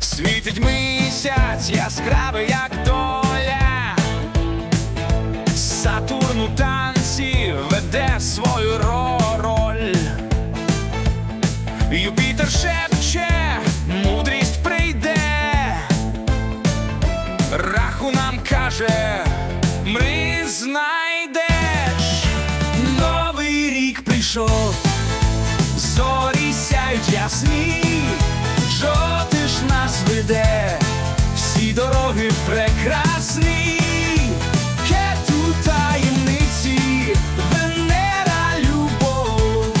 Світить місяць, яскравий, як доля. Сатурн у танці веде свою роль. Юпітер шепче, каже, мри знайдеш. Новий рік прийшов, зорі сяють ясні, жоти ж нас веде, всі дороги прекрасні, кету таємниці, Венера любов,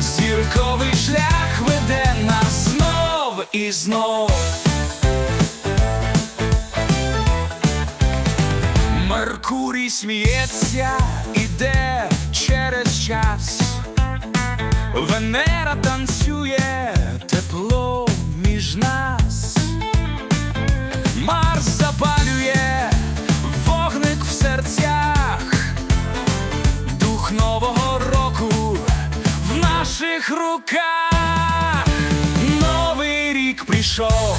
зірковий шлях веде нас знов і знов. Сміється, іде через час. Венера танцює тепло між нас. Марс запалює вогник в серцях. Дух нового року в наших руках. Новий рік прийшов.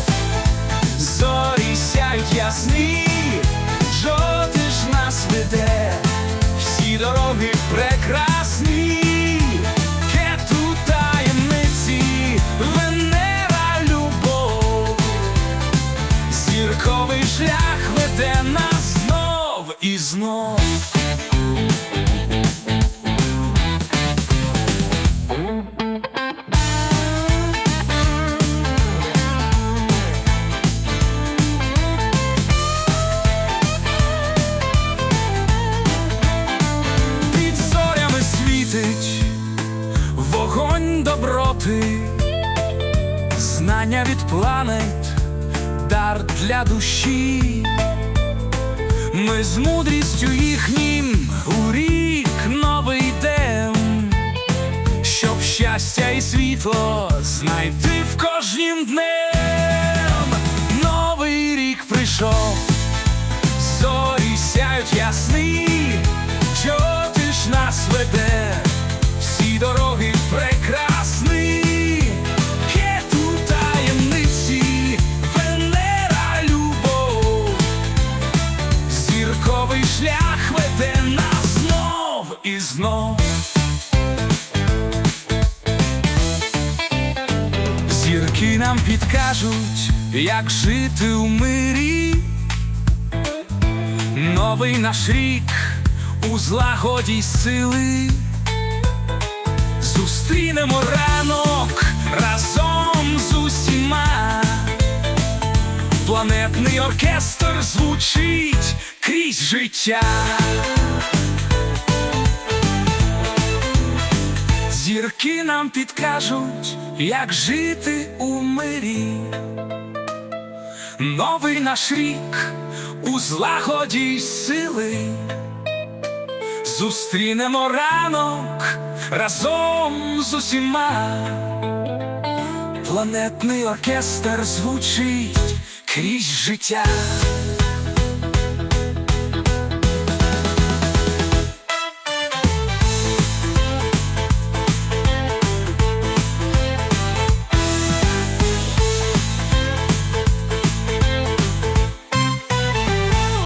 Зорі сяють ясні, знов. Під зорями світить вогонь доброти, знання від планет, дар для душі. Ми з мудрістю їхнім у рік новий йдем, щоб щастя і світло знайти в кожнім днем. Шлях веде нас знов і знов. Зірки нам підкажуть, як жити у мирі. Новий наш рік у злагоді сили. Зустрінемо ранок разом з усіма. Планетний оркестр звучить життя. Зірки нам підкажуть, як жити у мирі. Новий наш рік у злагоді й сили. Зустрінемо ранок разом з усіма. Планетний оркестр звучить крізь життя.